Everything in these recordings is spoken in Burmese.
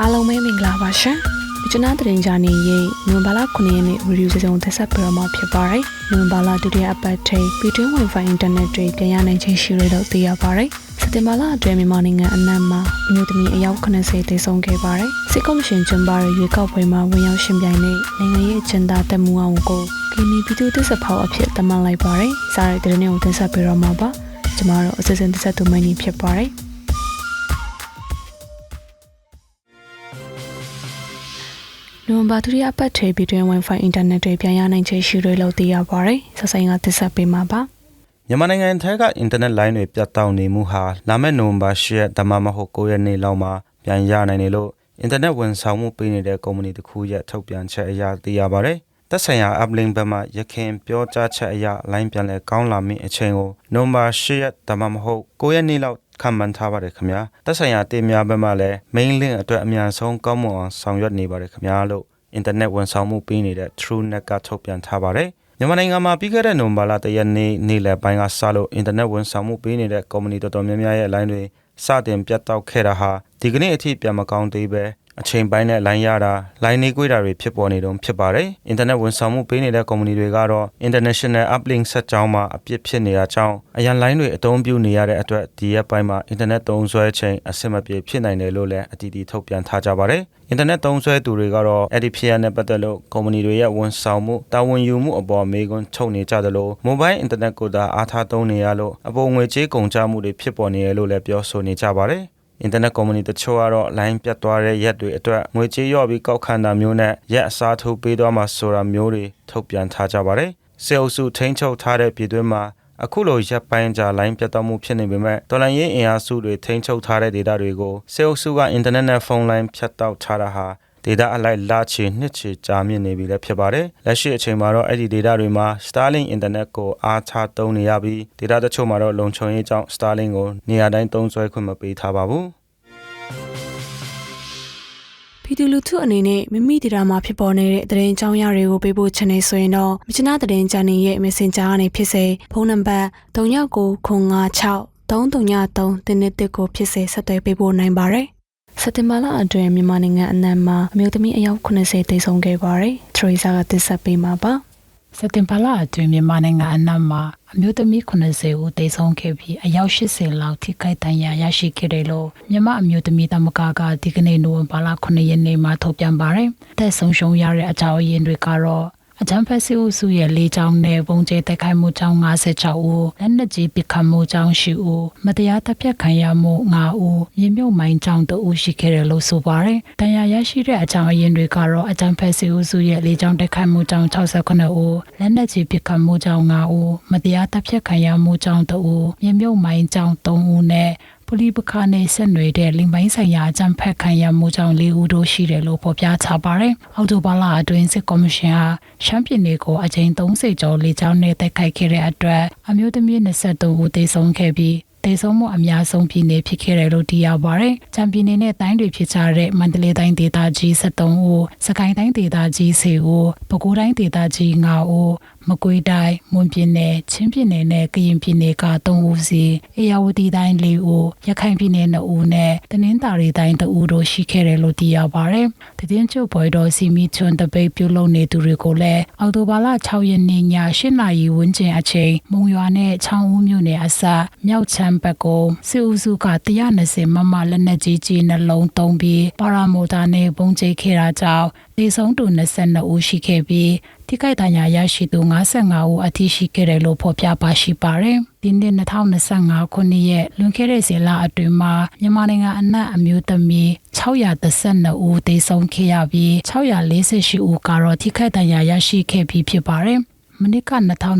အားလုံးပဲမင်္ဂလာပါရှင်။ကျွန်တော်တရင်ကြနေရေးနိုဝင်ဘာလ9ရက်နေ့ရီဒီယိုစစုံသက်ဆက်ပြတော့မှာဖြစ်ပါတယ်။နိုဝင်ဘာလဒုတိယအပတ်ထိပြည်တွင်း Wi-Fi အင်တာနက်တွေပြန်ရနိုင်ခြင်းရှိရတော့သိရပါတယ်။စက် တင်ဘာလအတွင်းမြန်မာနိုင်ငံအနှံ့မှာအမျိုးသမီးအယောက်80တည်ဆုံခဲ့ပါတယ်။စစ်ကော်မရှင်ကျင်းပတဲ့ရွေးကောက်ပွဲမှာဝင်ရောက်ရှင်ပြိုင်တဲ့နိုင်ငံရေးအကျဉ်းသားတက်မှုအောင်ကိုကီနီပြည်သူ့သစ္စာဖောက်အဖြစ်တမန်လိုက်ပါတယ်။စားတဲ့တရင်ကိုသက်ဆက်ပြတော့မှာပါ။ကျွန်တော်တို့အစစ်အစင်သက်ဆက်သူမင်းကြီးဖြစ်ပါတယ်။နိုဝင်ဘာဒုတိယအပတ်ထဲပြည်တွင်း Wi-Fi အင်တာနက်တွေပြန်ရနိုင်ခြင်းရှိတယ်လို့သိရပါတယ်။ဆက်ဆိုင်ကသစ္စာပေးမှာပါ။ မြန်မာနိုင်ငံထဲကအင်တာနက်လိုင်းတွေပြတ်တောက်နေမှုဟာလာမယ့်နိုဝင်ဘာ10ရက်ဒါမှမဟုတ်9ရက်နေ့လောက်မှာပြန်ရနိုင်တယ်လို့အင်တာနက်ဝန်ဆောင်မှုပေးနေတဲ့ကုမ္ပဏီတစ်ခုရဲ့ထုတ်ပြန်ချက်အရသိရပါတယ်။သက်ဆိုင်ရာ app link ဘက်မှရခင်ပြောကြားချက်အရလိုင်းပြန်လဲကောင်းလာမည့်အချိန်ကိုနိုဝင်ဘာ10ရက်ဒါမှမဟုတ်9ရက်နေ့လောက်ခံမှန်းထားပါတယ်ခင်ဗျာ။သက်ဆိုင်ရာတင်များဘက်မှလည်း main link အတွက်အများဆုံးကောင်းမွန်အောင်ဆောင်ရွက်နေပါတယ်ခင်ဗျာလို့အင်တာနက်ဝန်ဆောင်မှုပေးနေတဲ့ TrueNet ကထုတ်ပြန်ထားပါတယ်။ မြန်မာနိုင်ငံမှာပြီးခဲ့တဲ့နိုဝင်ဘာလတရက်နေ့နေ့လယ်ပိုင်းကစလို့အင်တာနက်ဝန်ဆောင်မှုပေးနေတဲ့ကုမ္ပဏီတော်တော်များများရဲ့ line တွေစတင်ပြတ်တောက်ခဲ့တာဟာဒီကနေ့အထိပြန်မကောင်းသေးပဲ အချိန်ပိုင်းနဲ့ line ရတာ line နေကွေးတာတွေဖြစ်ပေါ်နေတုန်းဖြစ်ပါတယ်။အင်တာနက်ဝန်ဆောင်မှုပေးနေတဲ့ကုမ္ပဏီတွေကတော့ international uplink ဆက်ကြောင်းမှာအပြစ်ဖြစ်နေတာကြောင့်အရန် line တွေအသုံးပြုနေရတဲ့အတွက်ဒီရက်ပိုင်းမှာအင်တာနက်သုံးစွဲချိန်အဆင်မပြေဖြစ်နိုင်တယ်လို့လည်းအတီးတီထုတ်ပြန်ထားကြပါတယ်။အင်တာနက်သုံးစွဲသူတွေကတော့အဲ့ဒီဖြစ်ရတဲ့ပတ်သက်လို့ကုမ္ပဏီတွေရဲ့ဝန်ဆောင်မှုတာဝန်ယူမှုအပေါ်မေးခွန်းထုတ်နေကြသလို mobile internet ကိုသာအားထားသုံးနေရလို့အပေါ်ငွေကြေးကုန်ကျမှုတွေဖြစ်ပေါ်နေရလို့လည်းပြောဆိုနေကြပါတယ်။ အင်တာနက်ကုမ္ပဏီတချို့ကတော့ line ပြတ်သွားတဲ့ရက်တွေအတွက်ငွေကြေးလျော့ပြီးကောက်ခံတာမျိုးနဲ့ရက်အစားထိုးပေးသွားမှာဆိုတာမျိုးတွေထုတ်ပြန်ထားကြပါတယ်။စေအုပ်စုထိန်းချုပ်ထားတဲ့ပြည်တွင်းမှာအခုလိုရပ်ပိုင်းကြာလိုင်းပြတ်တောက်မှုဖြစ်နေပေမဲ့တော်လိုင်းရေးအင်အားစုတွေထိန်းချုပ်ထားတဲ့ဒေတာတွေကိုစေအုပ်စုကအင်တာနက်နဲ့ဖုန်းလိုင်းဖြတ်တောက်ထားတာဟာ ဒေတာအလိုက်လာချေနှစ်ချေကြာမြင့်နေပြီလည်းဖြစ်ပါတယ်။လက်ရှိအချိန်မှာတော့အဲ့ဒီဒေတာတွေမှာ Starlink Internet ကိုအားထားသုံးနေရပြီးဒေတာတချို့မှာတော့လုံခြုံရေးကြောင့် Starlink ကိုနေရာတိုင်းသုံးစွဲခွင့်မပေးထားပါဘူး။ပြည်သူလူထုအနေနဲ့မိမိဒေတာမှာဖြစ်ပေါ်နေတဲ့သတင်းအကြောင်းအရာတွေကိုပေးပို့ချင်နေဆိုရင်တော့မြချနာသတင်းချန်နယ်ရဲ့ Messenger ကနေဖြစ်စေဖုန်းနံပါတ်3996 333တင်းတစ်ကိုဖြစ်စေဆက်သွယ်ပေးပို့နိုင်ပါတယ်။ စက်တင်ဘာလအတွင်းမြန်မာနိုင်ငံအနှံ့မှာအမျိုးသမီးအယောက်80တိတ်ဆုံးခဲ့ပါတယ်။ထရီဆာကတစ်ဆက်ပေးမှာပါ။စက်တင်ဘာလအတွင်းမြန်မာနိုင်ငံအနှံ့မှာအမျိုးသမီး80ဦးသေဆုံးခဲ့ပြီးအယောက်80လောက်ထိခိုက်ဒဏ်ရာရရှိခဲ့တယ်လို့မြန်မာအမျိုးသမီးသမဂ္ဂကဒီကနေ့နိုဝင်ဘာလ9ရက်နေ့မှာထုတ်ပြန်ပါတယ်။တက်ဆုံးရှုံးရတဲ့အကြောင်းအရင်းတွေကတော့ အကြံဖက်စီဦးစုရဲ့လေးချောင်းနဲ့ပုံကျဲတိုက်ခိုက်မှုကြောင့်56ဦးလက်နက်ကြီးပစ်ခတ်မှုကြောင့်10ဦးမတရားတပ်ဖြတ်ခံရမှု9ဦးမြေမြုပ်မိုင်းကြောင့်2ဦးရှိခဲ့တယ်လို့ဆိုပါတယ်။တန်ရာရရှိတဲ့အကြောင်းအရင်းတွေကတော့အကြံဖက်စီဦးစုရဲ့လေးချောင်းတိုက်ခိုက်မှုကြောင့်69ဦးလက်နက်ကြီးပစ်ခတ်မှုကြောင့်9ဦးမတရားတပ်ဖြတ်ခံရမှုကြောင့်2ဦးမြေမြုပ်မိုင်းကြောင့်3ဦးနဲ့ ပလီပခါနဲ့ဆက်နွယ်တဲ့လိမ်ပိုင်းဆိုင်ရာအကြံဖက်ခံရမှုကြောင့်၄ဦးတို့ရှိတယ်လို့ဖော်ပြထားပါတယ်။အောက်တိုဘာလအတွင်းစစ်ကော်မရှင်ဟာရှမ်းပြည်နယ်ကိုအကြိမ်30ကျော်လေကြောင်းနဲ့တိုက်ခိုက်ခဲ့တဲ့အတွက်အမျိုးသမီး23ဦးသေဆုံးခဲ့ပြီးတေဆုံးမှုအများဆုံးပြည်နယ်ဖြစ်ခဲ့တယ်လို့သိရပါတယ်။ချမ်ပီယံနဲ့တိုင်းတွေဖြစ်ကြတဲ့မန္တလေးတိုင်းဒေသကြီး73ဦး၊စကိုင်းတိုင်းဒေသကြီး10ဦး၊ပဲခူးတိုင်းဒေသကြီး9ဦး၊ မကွေးတိုင်း၊မွန်ပြည်နယ်၊ချင်းပြည်နယ်နဲ့ကရင်ပြည်နယ်က3ဦးစီ၊အေရဝတီတိုင်း4ဦး၊ရခိုင်ပြည်နယ်2ဦးနဲ့တနင်္သာရီတိုင်း2ဦးတို့ရှိခဲ့တယ်လို့သိရပါတယ်။တည်င်းကျုပ်ဘွယ်တော်စီမီချွန်တပိတ်ပြုလုပ်နေသူတွေကိုလည်းအောက်တိုဘာလ6ရက်နေ့ည8နာရီဝန်းကျင်အချိန်မုံရွာနဲ့ချောင်းဦးမြို့နယ်အစမြောက်ချမ်းဘက်ကိုစစ်ဦးစုက120မမလက်နက်ကြီးကြီးနှလုံးသုံးပြီးပါရာမိုတာနဲ့ပုံကျိတ်ခဲ့တာကြောင့်ဒေဆုံးသူ22ဦးရှိခဲ့ပြီး ထိခိုက်ဒဏ်ရာရရှိသူ55ဦးအထိရှိခဲ့တယ်လို့ဖော်ပြပါရှိပါတယ်။ဒီနှစ်2025ခုနှစ်ရဲ့လွန်ခဲ့တဲ့ဇေလအတွင်းမှာမြန်မာနိုင်ငံအနှံ့အမျိုးသမီး632ဦးသေဆုံးခဲ့ရပြီး648ဦးကတော့ထိခိုက်ဒဏ်ရာရရှိခဲ့ပြီးဖြစ်ပါတယ်။ မနစ်က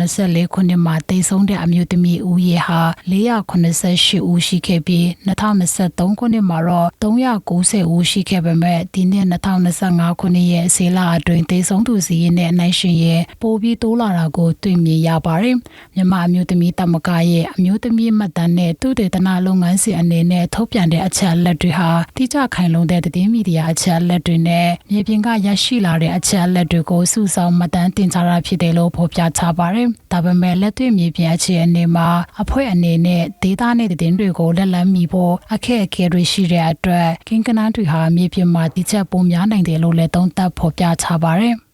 2024ခုနှစ်မှာတိတ်ဆုံးတဲ့အမျိုးသမီးဦးရေဟာ488ဦးရှိခဲ့ပြီး2023ခုနှစ်မှာတော့390ဦးရှိခဲ့ပေမဲ့ဒီနှစ်2025ခုနှစ်ရဲ့ဇေလအတွင်းတိတ်ဆုံးသူစီးရင်နဲ့အနိုင်ရှင်ရဲ့ပိုပြီးတိုးလာတာကိုတွေ့မြင်ရပါတယ်။မြန်မာအမျိုးသမီးတမကရဲ့အမျိုးသမီးမှတ်တမ်းနဲ့သူတေသနာလုပ်ငန်းစဉ်အနေနဲ့ထုတ်ပြန်တဲ့အချက်အလက်တွေဟာတိကျခိုင်လုံတဲ့သတင်းမီဒီယာအချက်အလက်တွေနဲ့မြေပြင်ကရရှိလာတဲ့အချက်အလက်တွေကိုစုဆောင်းမှတ်တမ်းတင်ထားတာဖြစ်တယ်လို့ဖော်ပြထားပါတယ်။ဒါပေမဲ့လက်တွေ့မြေပြင်အခြေအနေမှာအဖွဲ့အနေနဲ့ဒေတာနဲ့တင်တွေကိုလက်လန်းမိဖို့အခက်အခဲတွေရှိတဲ့အတွက်ကင်ကနာတွေဟာမြေပြင်မှာတိကျပုံများနိုင်တယ်လို့လည်းသုံးသပ်ဖော်ပြထားပါတယ်။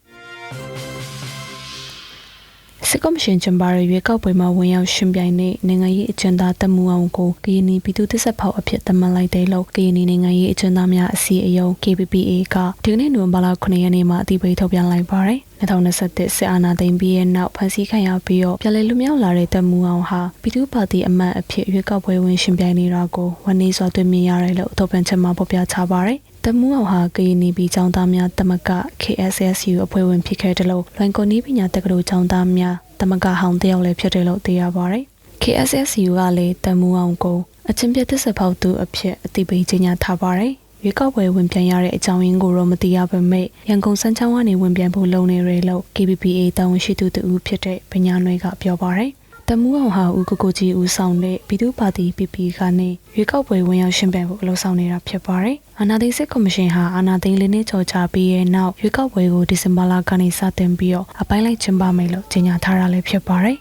စစ်ကော်မရှင်ကျင်းပတဲ့ရွေးကောက်ပွဲမှာဝင်ရောက်ရှင်ပြိုင်တဲ့နိုင်ငံရေးအကျဉ်းသားတမှုအောင်ကိုကရင်နီပြည်သူ့တစ်ဆက်ဖောက်အဖြစ်သတ်မှတ်လိုက်တဲ့လို့ကရင်နီနိုင်ငံရေးအကျဉ်းသားများအစည်းအရုံး KPPA ကဒီကနေ့နိုဝင်ဘာလ9ရက်နေ့မှာအသိပေးထုတ်ပြန်လိုက်ပါတယ်။2021စစ်အာဏာသိမ်းပြီးရဲ့နောက်ဖမ်းဆီးခံရပြီးတော့ပြည်လဲလူမျိုးလာတဲ့တမှုအောင်ဟာပြည်သူ့ပါတီအမတ်အဖြစ်ရွေးကောက်ပွဲဝင်ရှင်ပြိုင်နေတာကိုဝန်နေစွာတွေ့မြင်ရတယ်လို့ထုတ်ပြန်ချက်မှာဖော်ပြထားပါတယ်။ တမှုအောင်ဟာကရင်နီပြည်ចောင်းသားများတမက KSSU အဖွဲ့ဝင်ဖြစ်ခဲ့တယ်လို့လွန်ကုန်နီးပညာတက္ကသိုလ်ចောင်းသားများတမကဟောင်းတယောက်လည်းဖြစ်တယ်လို့သိရပါတယ်။ KSSU ကလည်းတမှုအောင်ကိုအချင်းပြသစ္စာဖောက်သူအဖြစ်အသိပေးကြေညာထားပါတယ်။ရွေးကောက်ပွဲဝင်ပြန်ရတဲ့အကြောင်းရင်းကိုတော့မသိရပါမဲ့ရန်ကုန်စမ်းချောင်းကနေဝင်ပြန်ဖို့လုံနေရလို့ KPPA တာဝန်ရှိသူတူဖြစ်တဲ့ပညာနွေကပြောပါတယ်။ တမှုအောင်ဟာဦးကိုကိုကြီးဦးဆောင်တဲ့ပြည်သူ့ပါတီ PP ကနေရွေးကောက်ပွဲဝင်ရောက်ရှင်ပြိုင်ဖို့အလို့ဆောင်နေတာဖြစ်ပါတယ်။အာနာသိန်းစစ်ကော်မရှင်ဟာအာနာသိန်းလေးနှစ်ကျော်ကြာပြီးရဲ့နောက်ရွေးကောက်ပွဲကိုဒီဇင်ဘာလကနေစတင်ပြီးတော့အပိုင်းလိုက်ကျင်းပမယ်လို့ကြေညာထားတာလည်းဖြစ်ပါတယ်။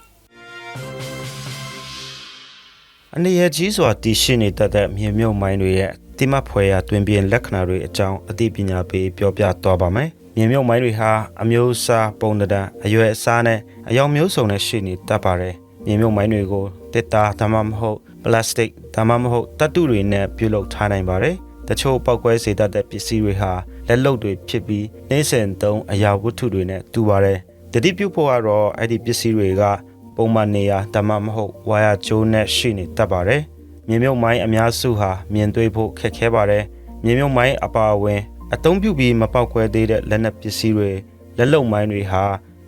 အနေရကြီးစွာတည်ရှိနေတတ်တဲ့မြေမြုပ်မိုင်းတွေရဲ့တိမတ်ဖွယ်ရာတွင်ပြင်လက္ခဏာတွေအကြောင်းအသိပညာပေးပြောပြသွားပါမယ်။မြေမြုပ်မိုင်းတွေဟာအမျိုးအစားပုံသဏ္ဍာန်အရွယ်အစားနဲ့အယောင်မျိုးစုံနဲ့ရှိနေတတ်ပါတယ်။ မြေမြုပ်မိုင်းတွေကိုတစ်တာဒါမှမဟုတ်ပလတ်စတစ်ဒါမှမဟုတ်တတ်တုတွေနဲ့ပြုလုပ်ထားနိုင်ပါတယ်။တချို့ပောက်ကွဲစေတတ်တဲ့ပစ္စည်းတွေဟာလက်လုပ်တွေဖြစ်ပြီးနှိမ့်စင်သုံးအရာဝတ္ထုတွေနဲ့တူပါတယ်။တတိပြုဖို့ကတော့အဲ့ဒီပစ္စည်းတွေကပုံမှန်နေရာဒါမှမဟုတ်ဝါယာကျိုးနဲ့ရှိနေတတ်ပါတယ်။မြေမြုပ်မိုင်းအများစုဟာမြင်တွေ့ဖို့ခက်ခဲပါတယ်။မြေမြုပ်မိုင်းအပါအဝင်အသုံးပြုပြီးမပေါက်ကွဲသေးတဲ့လက်နက်ပစ္စည်းတွေလက်လုံမိုင်းတွေဟာ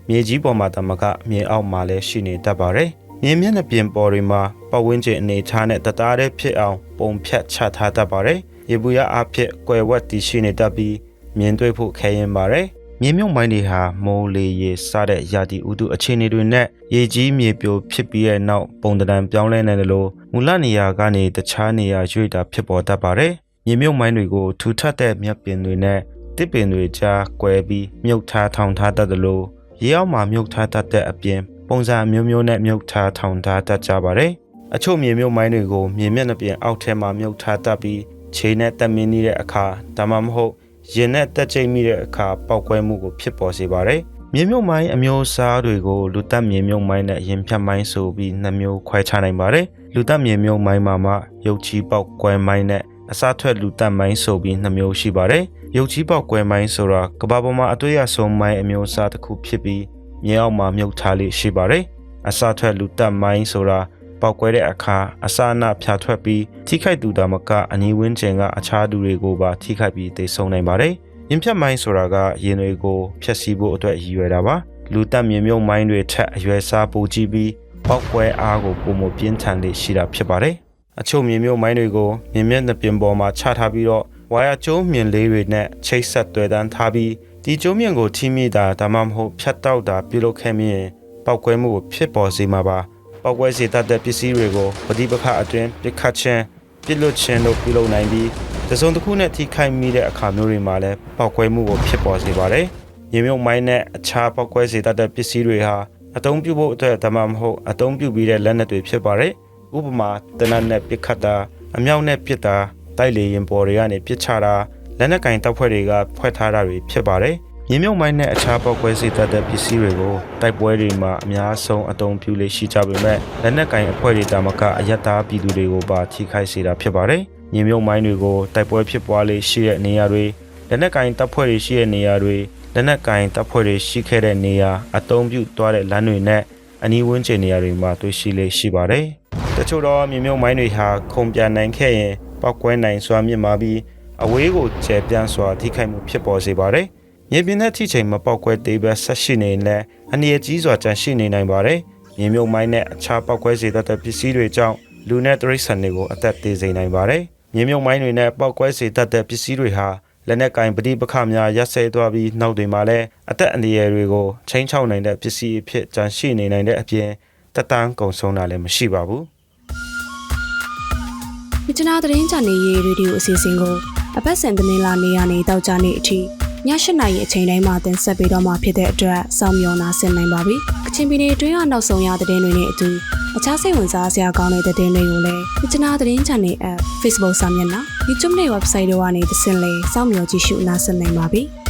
မြေကြီးပေါ်မှာတမကမြေအောက်မှာလည်းရှိနေတတ်ပါတယ်။ မြေမျက်နှာပြင်ပေါ်တွေမှာပတ်ဝန်းကျင်အနေထားနဲ့တသားတည်းဖြစ်အောင်ပုံဖြတ်ချထားတတ်ပါတယ်။ရေဘူးရအဖြစ်ကွယ်ဝတ်တည်ရှိနေတတ်ပြီးမြင်တွေ့ဖို့ခဲရင်ပါတယ်။မြေမြုပ်မိုင်းတွေဟာမိုးလေရေစတဲ့ရာသီဥတုအခြေအနေတွေနဲ့ရေကြီးမြေပြိုဖြစ်ပြီးတဲ့နောက်ပုံတံတန်ပြောင်းလဲနေတယ်လို့မူလနေရာကနေတခြားနေရာရွေ့တာဖြစ်ပေါ်တတ်ပါတယ်။မြေမြုပ်မိုင်းတွေကိုထူထပ်တဲ့မြက်ပင်တွေနဲ့တစ်ပင်တွေကြားကွဲပြီးမြုပ်ထားထောင်ထားတတ်တယ်လို့ရေအောက်မှာမြုပ်ထားတတ်တဲ့အပြင် ပုံစံအမျိုးမျိုးနဲ့မြုပ်ထားထောင်ထားတတ်ကြပါတယ်။အချို့မြေမြုပ်မိုင်းတွေကိုမြေမျက်နှာပြင်အောက်ထဲမှာမြုပ်ထားတတ်ပြီးခြေနဲ့တက်မင်းနေတဲ့အခါဒါမှမဟုတ်ရင်နဲ့တက်ကျိတ်မိတဲ့အခါပောက်ကွဲမှုကိုဖြစ်ပေါ်စေပါတယ်။မြေမြုပ်မိုင်းအမျိုးအစားတွေကိုလူတက်မြေမြုပ်မိုင်းနဲ့ရင်ဖြတ်မိုင်းဆိုပြီးနှစ်မျိုးခွဲခြားနိုင်ပါတယ်။လူတက်မြေမြုပ်မိုင်းမှာမှရုပ်ချီပောက်ကွဲမိုင်းနဲ့အစားထွက်လူတက်မိုင်းဆိုပြီးနှစ်မျိုးရှိပါတယ်။ရုပ်ချီပောက်ကွဲမိုင်းဆိုတာကမ္ဘာပေါ်မှာအတွေ့အဆုံမိုင်းအမျိုးအစားတစ်ခုဖြစ်ပြီး မြေအောက်မှာမြုပ်ထားလေးရှိပါတယ်။အစားထွက်လူတက်မိုင်းဆိုတာပောက်ကွဲတဲ့အခါအစာအနဖြာထွက်ပြီးထိခိုက်သူတာမကအနီးဝန်းကျင်ကအခြားသူတွေကိုပါထိခိုက်ပြီးတိတ်ဆုံးနိုင်ပါတယ်။ရင်ဖြတ်မိုင်းဆိုတာကရင်တွေကိုဖျက်ဆီးဖို့အတွက်ရည်ရွယ်တာပါ။လူတက်မြေမြုပ်မိုင်းတွေထက်အရွယ်စားပိုကြီးပြီးပောက်ကွဲအားကိုပုံမပြင်းထန်လေးရှိတာဖြစ်ပါတယ်။အချို့မြေမြုပ်မိုင်းတွေကိုမြင်မျက်နှာပြင်ပေါ်မှာချထားပြီးတော့ဝါယာကျိုးမြင်လေးတွေနဲ့ချိတ်ဆက်သွဲတန်းထားပြီး ဒီကျိုးမြင်ကိုထိမိတာဒါမှမဟုတ်ဖြတ်တောက်တာပြုလုပ်ခဲ့မြင်ပောက်ကွဲမှုကိုဖြစ်ပေါ်စေမှာပါ။ပောက်ကွဲစေတတ်တဲ့ပစ္စည်းတွေကိုပဋိပက္ခအတွင်းပြစ်ခတ်ခြင်းပြစ်လွတ်ခြင်းတို့ပြုလုပ်နိုင်ပြီးတစုံတစ်ခုနဲ့ထိခိုက်မိတဲ့အခါမျိုးတွေမှာလည်းပောက်ကွဲမှုကိုဖြစ်ပေါ်စေပါတယ်။ရေမြုပ်မိုင်းနဲ့အခြားပောက်ကွဲစေတတ်တဲ့ပစ္စည်းတွေဟာအသုံးပြုဖို့အတွက်ဒါမှမဟုတ်အသုံးပြုပြီးတဲ့လက်နက်တွေဖြစ်ပါတယ်။ဥပမာတနတ်နဲ့ပစ်ခတ်တာအမြောက်နဲ့ပစ်တာတိုက်လေရင်ပေါ်တွေကနေပစ်ချတာ လက်နက်ကင်တပ်ဖွဲ့တွေကဖွဲ့ထားတာတွေဖြစ်ပါတယ်။မြေမြုပ်မိုင်းနဲ့အခြားပောက်ကွဲစေတတ်တဲ့ပစ္စည်းတွေကိုတိုက်ပွဲတွေမှာအများဆုံးအသုံးပြုလေ့ရှိကြပေမဲ့လက်နက်ကင်အဖွဲ့တွေတာမကအယက်သားပြည်သူတွေကိုပါထိခိုက်စေတာဖြစ်ပါတယ်။မြေမြုပ်မိုင်းတွေကိုတိုက်ပွဲဖြစ်ပွားလေ့ရှိတဲ့နေရာတွေလက်နက်ကင်တပ်ဖွဲ့တွေရှိတဲ့နေရာတွေလက်နက်ကင်တပ်ဖွဲ့တွေရှိခဲ့တဲ့နေရာအသုံးပြုသွားတဲ့လမ်းတွေနဲ့အနီးဝန်းကျင်နေရာတွေမှာတွေ့ရှိလေ့ရှိပါတယ်။တချို့တော့မြေမြုပ်မိုင်းတွေဟာခုံပြန်နိုင်ခဲ့ရင်ပောက်ကွဲနိုင်စွာမြင့်မာပြီး အဝေးကိုကျယ်ပြန့်စွာထိခိုက်မှုဖြစ်ပေါ်စေပါတယ်။မြေပြင်တဲ့ထိချိန်မပေါက်ကွဲသေးပဲဆက်ရှိနေလဲအနည်းအကြီးစွာကြန့်ရှိနေနိုင်ပါတယ်။မြေမြုပ်မိုင်းနဲ့အခြားပောက်ကွဲစေတတ်တဲ့ပစ္စည်းတွေကြောင့်လူနဲ့တရိษံတွေကိုအသက်သေးစေနိုင်ပါတယ်။မြေမြုပ်မိုင်းတွေနဲ့ပောက်ကွဲစေတတ်တဲ့ပစ္စည်းတွေဟာလက်နက်ကင်ပဋိပက္ခများရပ်ဆဲသွားပြီးနောက်တွေမှာလည်းအသက်အန္တရာယ်တွေကိုချိန်ချောက်နိုင်တဲ့ပစ္စည်းအဖြစ်ကြန့်ရှိနေနိုင်တဲ့အပြင်တတန်းကုံဆုံးတာလည်းမရှိပါဘူး။မြချနာသတင်းချန်နေရေးရေဒီယိုအစီအစဉ်ကို အပတ်စဉ်သတင်းလာနေရနေတောက်ကြနေအထိည၈နာရီအချိန်တိုင်းမှာတင်ဆက်ပေးတော့မှာဖြစ်တဲ့အတွက်စောင့်မျှော်နာဆင်နိုင်ပါပြီ။ကချင်ပြည်နယ်အတွင်းကနောက်ဆုံးရသတင်းတွေနဲ့အတူအခြားစိတ်ဝင်စားစရာကောင်းတဲ့သတင်းတွေကိုလည်းမြချနာသတင်း channel app Facebook စာမျက်နှာ YouTube နဲ့ website တို့ကနေသင်လေစောင့်မျှော်ကြည့်ရှုနားဆင်နိုင်ပါပြီ။